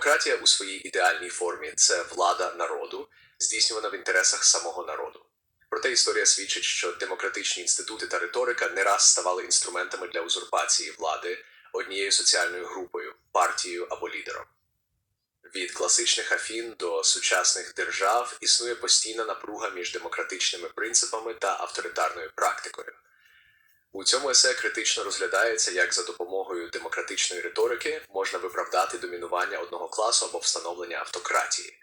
Демократія у своїй ідеальній формі це влада народу, здійснювана в інтересах самого народу. Проте історія свідчить, що демократичні інститути та риторика не раз ставали інструментами для узурпації влади однією соціальною групою, партією або лідером. Від класичних афін до сучасних держав існує постійна напруга між демократичними принципами та авторитарною практикою. У цьому есе критично розглядається, як за допомогою демократичної риторики можна виправдати домінування одного класу або встановлення автократії.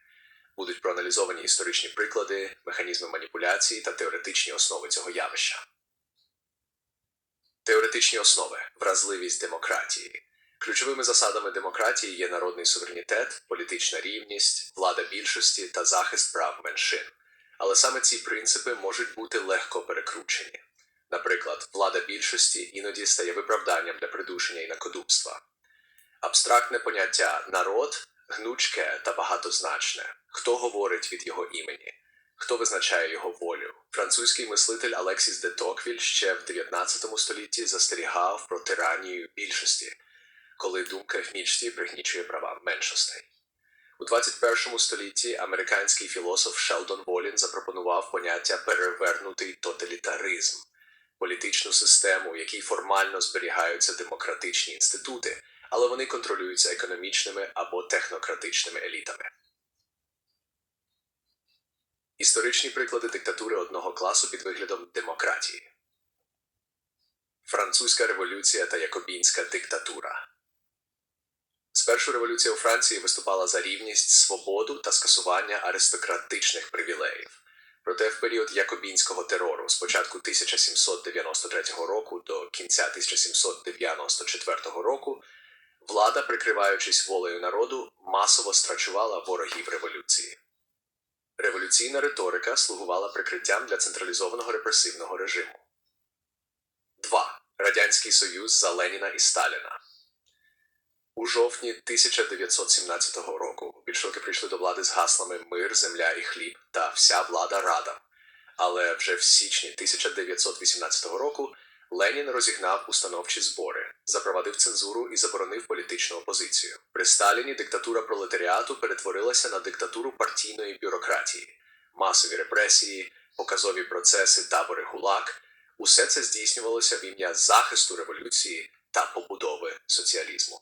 Будуть проаналізовані історичні приклади, механізми маніпуляції та теоретичні основи цього явища. Теоретичні основи вразливість демократії. Ключовими засадами демократії є народний суверенітет, політична рівність, влада більшості та захист прав меншин. Але саме ці принципи можуть бути легко перекручені. Наприклад, влада більшості іноді стає виправданням для придушення інакодумства. Абстрактне поняття народ гнучке та багатозначне. Хто говорить від його імені? Хто визначає його волю? Французький мислитель Алексіс де Токвіль ще в 19 столітті застерігав про тиранію більшості, коли думка в більшості пригнічує права меншостей. У 21 столітті американський філософ Шелдон Волін запропонував поняття перевернутий тоталітаризм, політичну систему, в якій формально зберігаються демократичні інститути, але вони контролюються економічними або технократичними елітами. Історичні приклади диктатури одного класу під виглядом демократії. Французька революція та Якобінська диктатура. Спершу революція у Франції виступала за рівність, свободу та скасування аристократичних привілеїв. Проте в період Якобінського терору з початку 1793 року до кінця 1794 року влада, прикриваючись волею народу, масово страчувала ворогів революції. Революційна риторика слугувала прикриттям для централізованого репресивного режиму. 2. Радянський Союз за Леніна і Сталіна. У жовтні 1917 року більшовики прийшли до влади з гаслами Мир, земля і хліб та вся влада рада. Але вже в січні 1918 року Ленін розігнав установчі збори, запровадив цензуру і заборонив політичну опозицію. При Сталіні диктатура пролетаріату перетворилася на диктатуру партійної бюрократії, масові репресії, показові процеси, табори ГУЛАГ. Усе це здійснювалося в ім'я захисту революції та побудови соціалізму.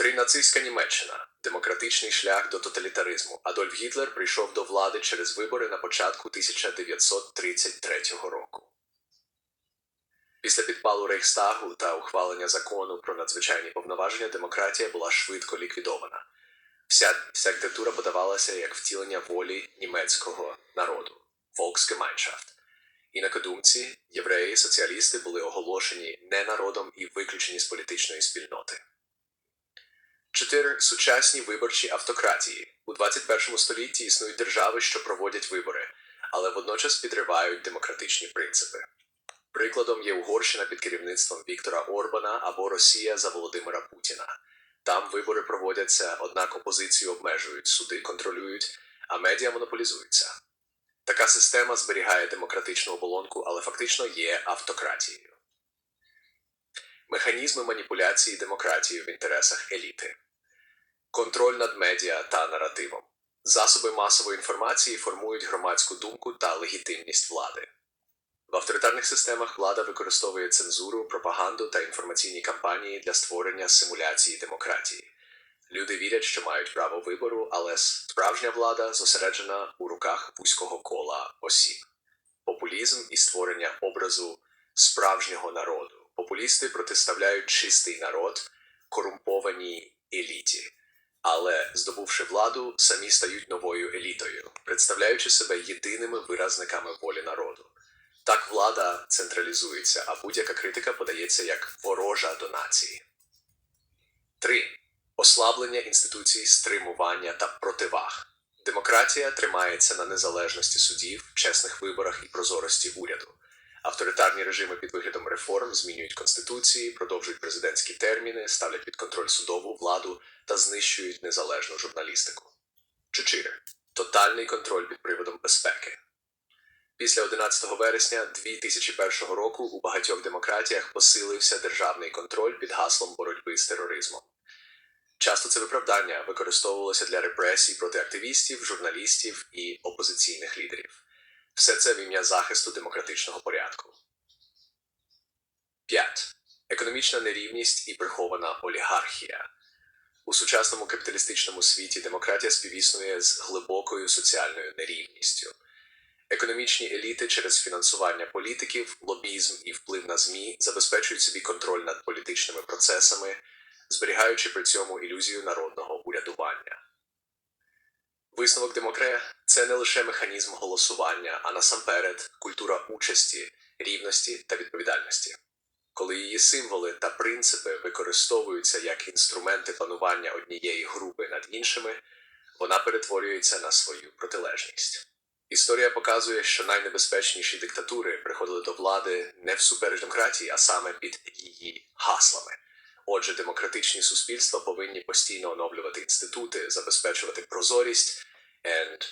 Три нацистська Німеччина демократичний шлях до тоталітаризму. Адольф Гітлер прийшов до влади через вибори на початку 1933 року. Після підпалу Рейхстагу та ухвалення закону про надзвичайні повноваження демократія була швидко ліквідована. Вся, вся диктатура подавалася як втілення волі німецького народу Volksgemeinschaft. Інакодумці, євреї, соціалісти були оголошені не народом і виключені з політичної спільноти. 4. Сучасні виборчі автократії. У 21 столітті існують держави, що проводять вибори, але водночас підривають демократичні принципи. Прикладом є Угорщина під керівництвом Віктора Орбана або Росія за Володимира Путіна. Там вибори проводяться, однак опозицію обмежують, суди контролюють, а медіа монополізуються. Така система зберігає демократичну оболонку, але фактично є автократією. Механізми маніпуляції демократії в інтересах еліти, контроль над медіа та наративом. Засоби масової інформації формують громадську думку та легітимність влади. В авторитарних системах влада використовує цензуру, пропаганду та інформаційні кампанії для створення симуляції демократії. Люди вірять, що мають право вибору, але справжня влада зосереджена у руках вузького кола осіб. Популізм і створення образу справжнього народу. Популісти протиставляють чистий народ корумпованій еліті, але, здобувши владу, самі стають новою елітою, представляючи себе єдиними виразниками волі народу. Так влада централізується, а будь-яка критика подається як ворожа до нації. 3. Ослаблення інституцій стримування та противаг. Демократія тримається на незалежності судів, чесних виборах і прозорості уряду. Авторитарні режими під виглядом реформ змінюють конституції, продовжують президентські терміни, ставлять під контроль судову владу та знищують незалежну журналістику. 4. Тотальний контроль під приводом безпеки. Після 11 вересня 2001 року у багатьох демократіях посилився державний контроль під гаслом боротьби з тероризмом. Часто це виправдання використовувалося для репресій проти активістів, журналістів і опозиційних лідерів. Все це в ім'я захисту демократичного порядку. 5. Економічна нерівність і прихована олігархія. У сучасному капіталістичному світі демократія співіснує з глибокою соціальною нерівністю. Економічні еліти через фінансування політиків, лобізм і вплив на ЗМІ забезпечують собі контроль над політичними процесами, зберігаючи при цьому ілюзію народного урядування. Висновок Демокре це не лише механізм голосування, а насамперед культура участі, рівності та відповідальності. Коли її символи та принципи використовуються як інструменти панування однієї групи над іншими, вона перетворюється на свою протилежність. Історія показує, що найнебезпечніші диктатури приходили до влади не всупереч демократії, а саме під її гаслами. Отже, демократичні суспільства повинні постійно оновлювати інститути, забезпечувати прозорість,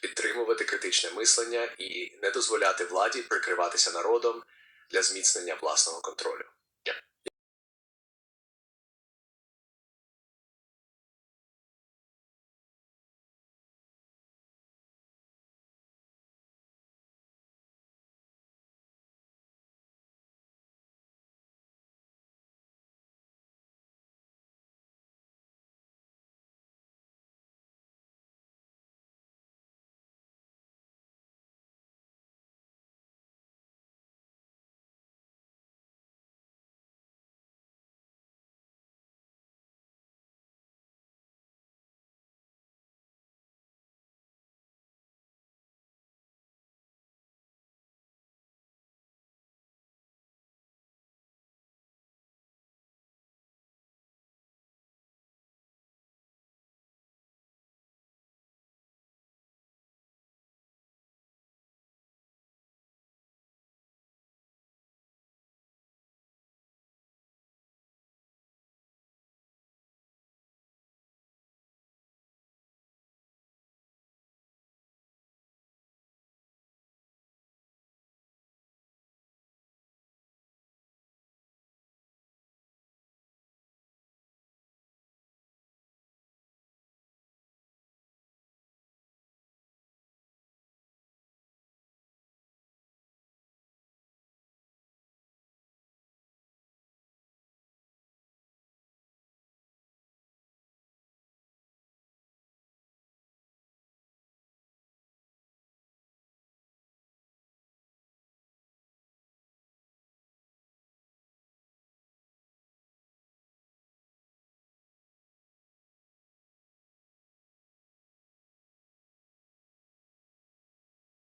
підтримувати критичне мислення і не дозволяти владі прикриватися народом для зміцнення власного контролю.